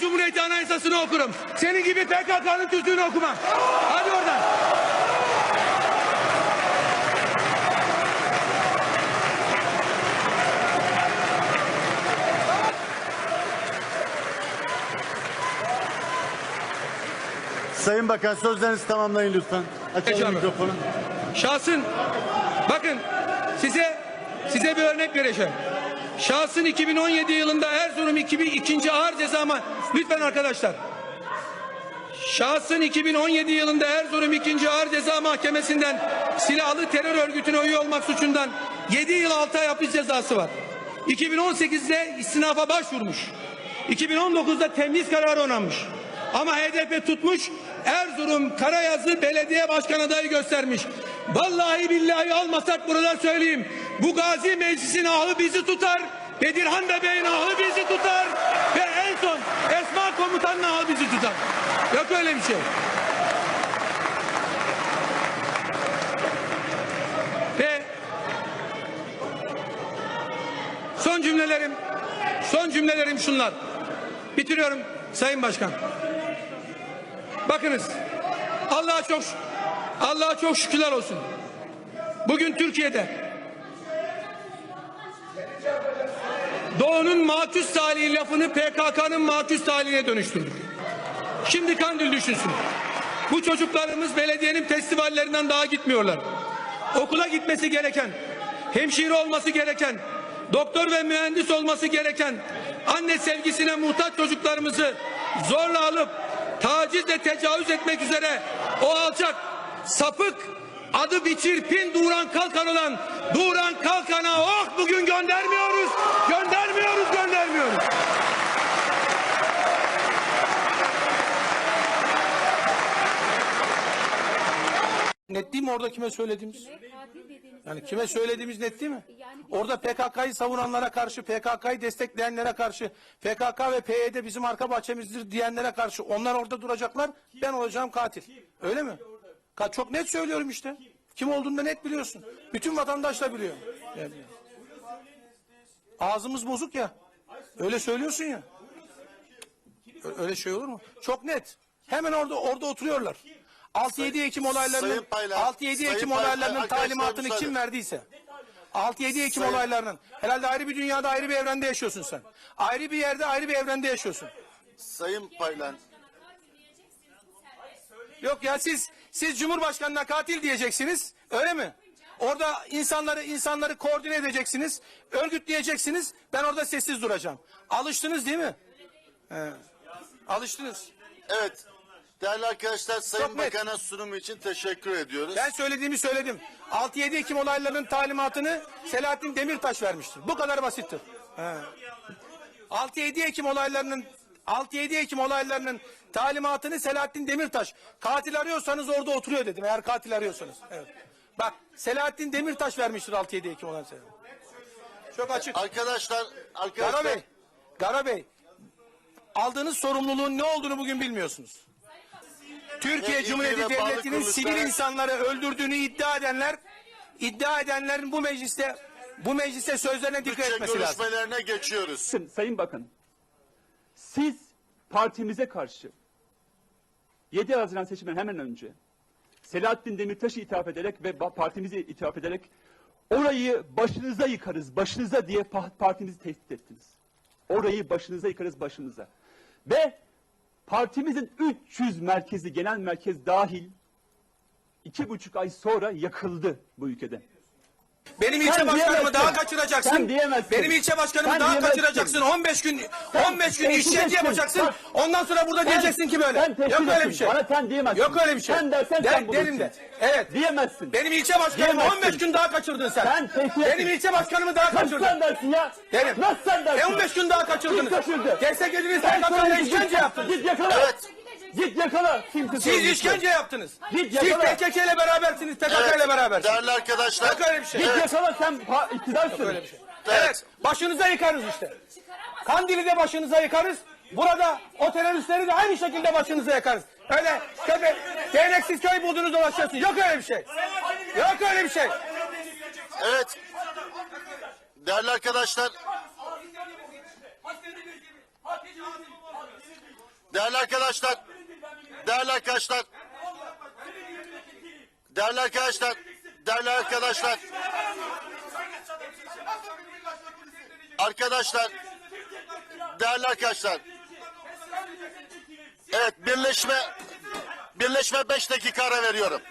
Cumhuriyeti Anayasası'nı okurum. Senin gibi PKK'nın tüzüğünü okumam. Hadi oradan. Sayın Bakan sözlerinizi tamamlayın lütfen. Açalım mikrofonu. Şahsın bakın size size bir örnek vereceğim. Şahsın 2017 yılında Erzurum 2002. Ağır Ceza Ma- lütfen arkadaşlar. Şahsın 2017 yılında Erzurum 2. Ağır Ceza Mahkemesi'nden silahlı terör örgütüne üye olmak suçundan 7 yıl 6 ay hapis cezası var. 2018'de istinafa başvurmuş. 2019'da temyiz kararı onanmış. Ama HDP tutmuş Erzurum Karayazı Belediye Başkan adayı göstermiş. Vallahi billahi almasak buradan söyleyeyim. Bu Gazi Meclisi'nin ahı bizi tutar. Bedirhan Bebeğin ahı bizi tutar. Ve en son Esma Komutan'ın ahı bizi tutar. Yok öyle bir şey. Ve son cümlelerim son cümlelerim şunlar. Bitiriyorum Sayın Başkan. Bakınız Allah'a çok Allah'a çok şükürler olsun. Bugün Türkiye'de Doğu'nun maküs talihi lafını PKK'nın maküs talihine dönüştürdük. Şimdi Kandil düşünsün. Bu çocuklarımız belediyenin festivallerinden daha gitmiyorlar. Okula gitmesi gereken, hemşire olması gereken, doktor ve mühendis olması gereken, anne sevgisine muhtaç çocuklarımızı zorla alıp tacizle tecavüz etmek üzere o alçak, sapık, adı biçir pin Duran Kalkan olan Duran Kalkan'a oh bugün göndermiyoruz, göndermiyoruz, göndermiyoruz. Net değil mi orada kime söylediğimiz? Yani kime söylediğimiz net değil mi? Orada PKK'yı savunanlara karşı, PKK'yı destekleyenlere karşı, PKK ve PYD bizim arka bahçemizdir diyenlere karşı onlar orada duracaklar. Ben olacağım katil. Öyle mi? Çok net söylüyorum işte. Kim olduğunu da net biliyorsun. Bütün vatandaş da biliyor. Yani. Ağzımız bozuk ya. Öyle söylüyorsun ya. Öyle şey olur mu? Çok net. Hemen orada orada oturuyorlar. 6-7 Ekim olaylarının Sayın Paylar, 6-7 Sayın Ekim olaylarının talimatını kim verdiyse 6-7 Ekim Sayın- olaylarının herhalde ayrı bir dünyada ayrı bir evrende yaşıyorsun sen. Ayrı bir yerde ayrı bir evrende yaşıyorsun. Sayın Paylan. Yok ya siz siz Cumhurbaşkanına katil diyeceksiniz. Öyle mi? Orada insanları insanları koordine edeceksiniz. Örgütleyeceksiniz. Ben orada sessiz duracağım. Alıştınız değil mi? He. Alıştınız. Evet. Değerli arkadaşlar Sayın Çok net. Bakan'a sunumu için teşekkür ediyoruz. Ben söylediğimi söyledim. 6-7 Ekim olaylarının talimatını Selahattin Demirtaş vermiştir. Bu kadar basittir. He. 6-7 Ekim olaylarının 6-7 Ekim olaylarının talimatını Selahattin Demirtaş. Katil arıyorsanız orada oturuyor dedim. Eğer katil arıyorsanız. Evet. Bak Selahattin Demirtaş vermiştir 6-7 Ekim olaylarını. Çok açık. Arkadaşlar, Gara arkadaşlar Bey, Gara Bey, aldığınız sorumluluğun ne olduğunu bugün bilmiyorsunuz. Türkiye Cumhuriyeti Devleti'nin sivil insanları öldürdüğünü iddia edenler, iddia edenlerin bu mecliste bu mecliste sözlerine dikkat bütçe etmesi lazım. görüşmelerine geçiyoruz. Bakın Sayın Bakan, siz partimize karşı 7 Haziran seçiminden hemen önce Selahattin Demirtaş'ı ithaf ederek ve partimizi ithaf ederek orayı başınıza yıkarız, başınıza diye pa- partimizi tehdit ettiniz. Orayı başınıza yıkarız, başınıza. Ve partimizin 300 merkezi, genel merkez dahil iki buçuk ay sonra yakıldı bu ülkede. Benim ilçe Sen başkanımı daha kaçıracaksın. Sen diyemezsin. Benim ilçe başkanımı Sen daha diyemezsin. kaçıracaksın. 15 gün 15 gün ettin. yapacaksın. Bak. Ondan sonra burada diyeceksin ki böyle. Sen Yok öyle bir şey. Bana sen diyemezsin. Yok öyle bir şey. Sen dersen Der- sen bulursun. derim de. Evet. Diyemezsin. Benim ilçe başkanımı Diyemezsin. 15 gün daha kaçırdın sen. Sen Benim ilçe başkanımı daha Nasıl kaçırdın. sen dersin ya? Derim. Nasıl sen dersin? E 15 gün daha kaçırdınız. Kim kaçırdı? Destek ediniz Sen söyle, işkence yaptınız. Git yakala. Evet. Git yakala. Kim Siz işkence yaptınız. Git Siz yakala. PKK ile berabersiniz, PKK ile berabersiniz. Değerli arkadaşlar. Yok öyle bir şey. Git Evet. yakala sen pa- iktidarsın. Öyle bir şey. Evet. Başınıza yıkarız işte. Kandil'i de başınıza yıkarız. Burada o teröristleri de aynı şekilde başınıza yakarız. Öyle tepe, değneksiz köy buldunuz dolaşıyorsun. Yok öyle bir şey. Yok öyle bir şey. Evet. Değerli arkadaşlar Değerli arkadaşlar, değerli arkadaşlar, değerli arkadaşlar, değerli arkadaşlar, arkadaşlar, değerli arkadaşlar. Evet, birleşme, birleşme 5 dakika ara veriyorum.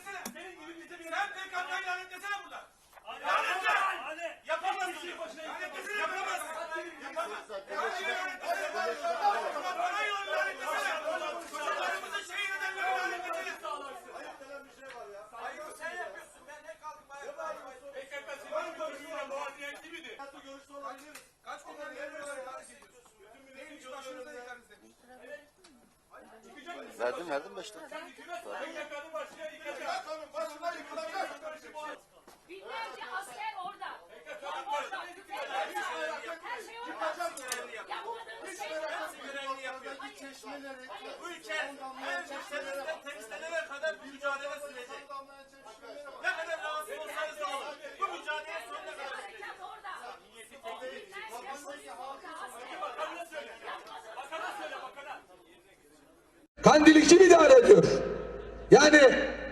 Verdim, verdim 5 dakika. Binlerce asker orada. Top orada. Tüfek orada. Her şey orada. Yapmadığınız şey Bu ülke her temizlenene temizlenene kadar mücadele sürecek. Ne kadar rahatsız olsanız da olun. Bu mücadele sonuna kadar sürecek. Harekat orada. On binlerce polis orada. Asker Bakanına söyle. Bakana söyle bakana. Kandil'i kim idare ediyor? Yani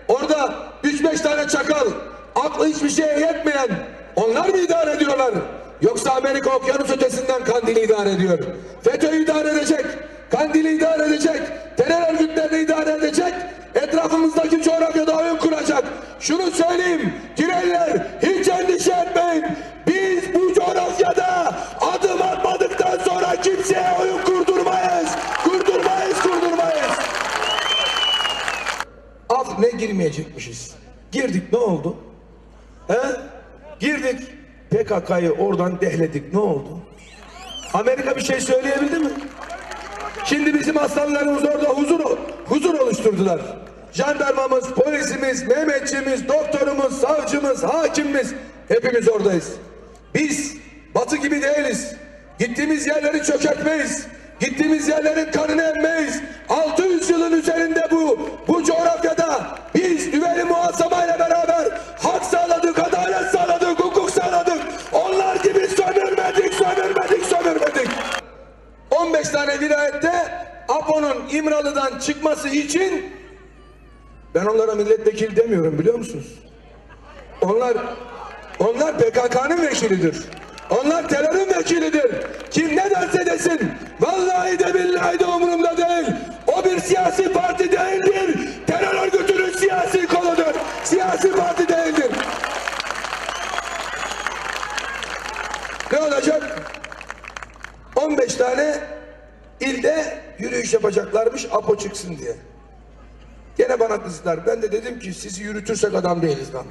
orada 3-5 tane çakal, aklı hiçbir şeye yetmeyen onlar mı idare ediyorlar? Yoksa Amerika okyanus ötesinden Kandil'i idare ediyor. FETÖ'yü idare edecek, Kandil'i idare edecek, terör örgütlerini idare edecek, etrafımızdaki coğrafyada oyun kuracak. Şunu söyleyeyim, Gireyler hiç endişe etmeyin. Biz bu coğrafyada adım atmadıktan sonra kimseye oyun kurdurmayız. Kurdurmayız, kurdurmayız. Af ne girmeyecekmişiz. Girdik ne oldu? He? Girdik. PKK'yı oradan dehledik ne oldu? Amerika bir şey söyleyebildi mi? Şimdi bizim aslanlarımız orada huzur huzur oluşturdular. Jandarmamız, polisimiz, Mehmetçimiz, doktorumuz, savcımız, hakimimiz hepimiz oradayız. Biz batı gibi değiliz. Gittiğimiz yerleri çökertmeyiz. Gittiğimiz yerlerin kanını emmeyiz. 600 yılın üzerinde bu bu coğrafyada biz düveli muhasamayla beraber İmralı'dan çıkması için ben onlara milletvekili demiyorum biliyor musunuz? Onlar onlar PKK'nın vekilidir. Onlar terörün vekilidir. Kim ne derse desin. Vallahi de billahi de umurumda değil. O bir siyasi parti değildir. Terör örgütünün siyasi koludur. Siyasi parti değildir. Ne olacak? 15 tane ilde yürüyüş yapacaklarmış APO çıksın diye. Gene bana kızdılar. Ben de dedim ki sizi yürütürsek adam değiliz lan.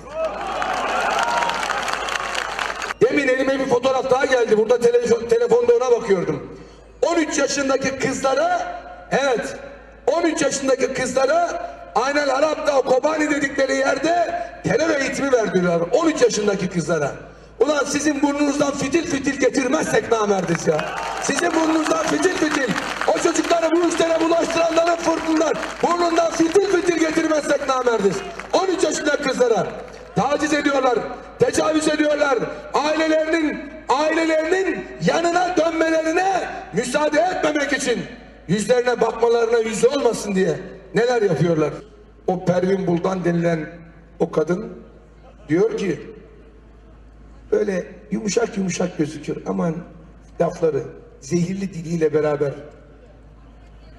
Demin elime bir fotoğraf daha geldi. Burada televizyon, telefonda ona bakıyordum. 13 yaşındaki kızlara evet 13 yaşındaki kızlara aynen Arap'ta Kobani dedikleri yerde terör eğitimi verdiler. 13 yaşındaki kızlara. Ulan sizin burnunuzdan fitil fitil getirmezsek namerdiz ya. Sizin burnunuzdan fitil fitil. Çocukları bu işlere bulaştıranların fırtından burnundan fitil fitil getirmezsek namerdiz. 13 yaşındaki kızlara taciz ediyorlar, tecavüz ediyorlar. Ailelerinin ailelerinin yanına dönmelerine müsaade etmemek için yüzlerine bakmalarına yüzü olmasın diye neler yapıyorlar? O Pervin Buldan denilen o kadın diyor ki böyle yumuşak yumuşak gözüküyor aman lafları zehirli diliyle beraber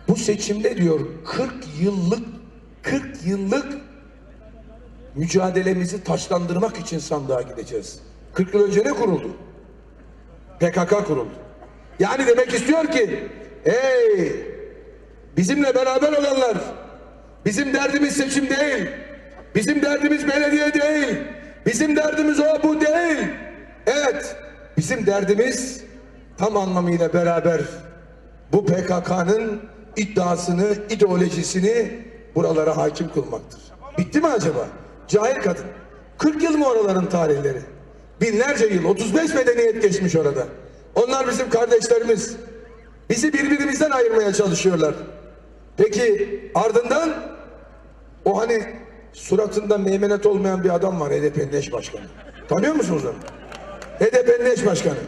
bu seçimde diyor 40 yıllık 40 yıllık mücadelemizi taşlandırmak için sandığa gideceğiz. 40 yıl önce ne kuruldu? PKK kuruldu. Yani demek istiyor ki hey bizimle beraber olanlar bizim derdimiz seçim değil. Bizim derdimiz belediye değil. Bizim derdimiz o bu değil. Evet bizim derdimiz tam anlamıyla beraber bu PKK'nın iddiasını, ideolojisini buralara hakim kılmaktır. Bitti mi acaba? Cahil kadın. 40 yıl mı oraların tarihleri? Binlerce yıl, 35 medeniyet geçmiş orada. Onlar bizim kardeşlerimiz. Bizi birbirimizden ayırmaya çalışıyorlar. Peki ardından o hani suratında meymenet olmayan bir adam var HDP'nin eş başkanı. Tanıyor musunuz onu? HDP'nin eş başkanı.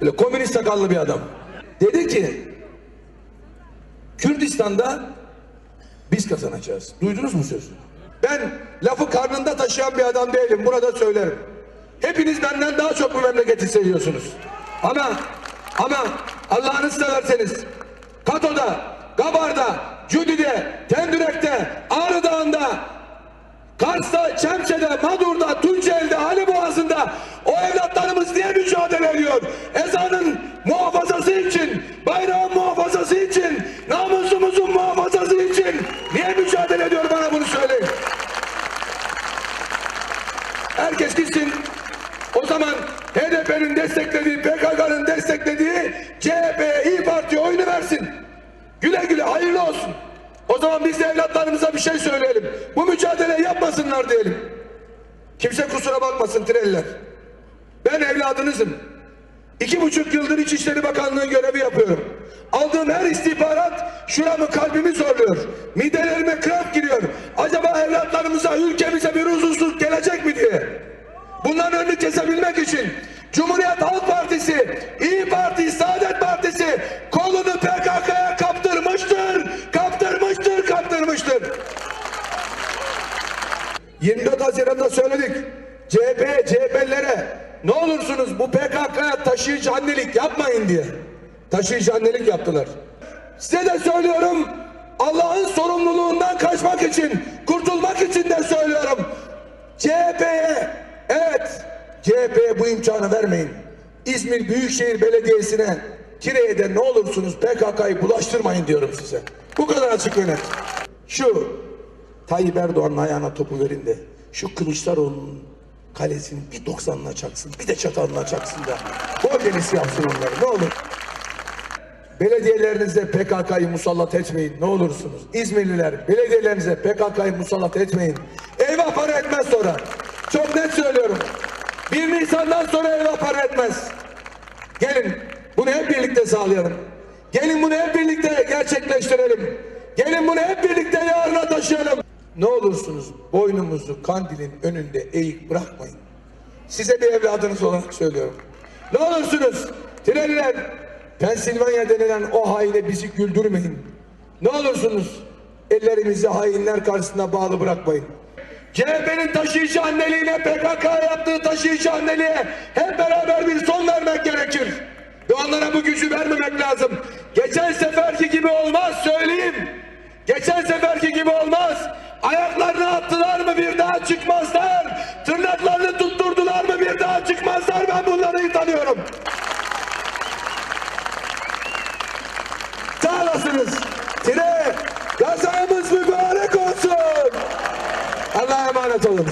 Böyle komünist sakallı bir adam. Dedi ki Gürcistan'da biz kazanacağız. Duydunuz mu sözü? Ben lafı karnında taşıyan bir adam değilim. Burada söylerim. Hepiniz benden daha çok bu memleketi seviyorsunuz. Ama ama Allah'ını severseniz Kato'da, Gabar'da, Cüdi'de, Tendürek'te, Ağrı Dağı'nda, Kars'ta, Çemçe'de, Madur'da, Tunceli'de, Ali Boğazı'nda o evlatlarımız niye mücadele ediyor? Ezanın muhafazası için, namusumuzun muhafazası için niye mücadele ediyor bana bunu söyleyin. Herkes gitsin o zaman HDP'nin desteklediği, PKK'nın desteklediği CHP'ye, İyi Parti'ye oyunu versin. Güle güle hayırlı olsun. O zaman biz de evlatlarımıza bir şey söyleyelim. Bu mücadeleyi yapmasınlar diyelim. Kimse kusura bakmasın Tireller. Ben evladınızım. İki buçuk yıldır İçişleri Bakanlığı görevi yapıyorum. Aldığım her istihbarat şuramı kalbimi zorluyor. Midelerime kramp giriyor. Acaba evlatlarımıza, ülkemize bir huzursuzluk gelecek mi diye. Bunların önünü kesebilmek için Cumhuriyet Halk Partisi, İyi Parti, Saadet Partisi kolunu PKK'ya kaptırmıştır, kaptırmıştır, kaptırmıştır. 24 Haziran'da söyledik. CHP, CHP'lilere ne olursunuz bu PKK'ya taşıyıcı annelik yapmayın diye. Taşıyıcı annelik yaptılar. Size de söylüyorum Allah'ın sorumluluğundan kaçmak için, kurtulmak için de söylüyorum. CHP'ye, evet CHP'ye bu imkanı vermeyin. İzmir Büyükşehir Belediyesi'ne Kire'ye de ne olursunuz PKK'yı bulaştırmayın diyorum size. Bu kadar açık ve net. Şu Tayyip Erdoğan'ın ayağına topu verin de şu Kılıçdaroğlu'nun kalesini bir 90'ına çaksın bir de çatalına çaksın da gol delisi yapsın onları ne olur. Belediyelerinizde PKK'yı musallat etmeyin ne olursunuz. İzmirliler belediyelerinize PKK'yı musallat etmeyin. Eyvah para etmez sonra. Çok net söylüyorum. 1 Nisan'dan sonra eyvah para etmez. Gelin bunu hep birlikte sağlayalım. Gelin bunu hep birlikte gerçekleştirelim. Gelin bunu hep birlikte yarına taşıyalım. Ne olursunuz boynumuzu kandilin önünde eğik bırakmayın. Size bir evladınız olarak söylüyorum. Ne olursunuz Tireliler Pensilvanya denilen o haine bizi güldürmeyin. Ne olursunuz ellerimizi hainler karşısında bağlı bırakmayın. CHP'nin taşıyıcı anneliğine, PKK yaptığı taşıyıcı anneliğe hep beraber bir son vermek gerekir. Ve onlara bu gücü vermemek lazım. Geçen seferki gibi olmaz söyleyeyim. Geçen seferki gibi olmaz. Ayaklarını attılar mı bir daha çıkmazlar. Tırnaklarını tutturdular mı bir daha çıkmazlar. Ben bunları olasınız. Tire, kazamız mübarek olsun. Allah'a emanet olun.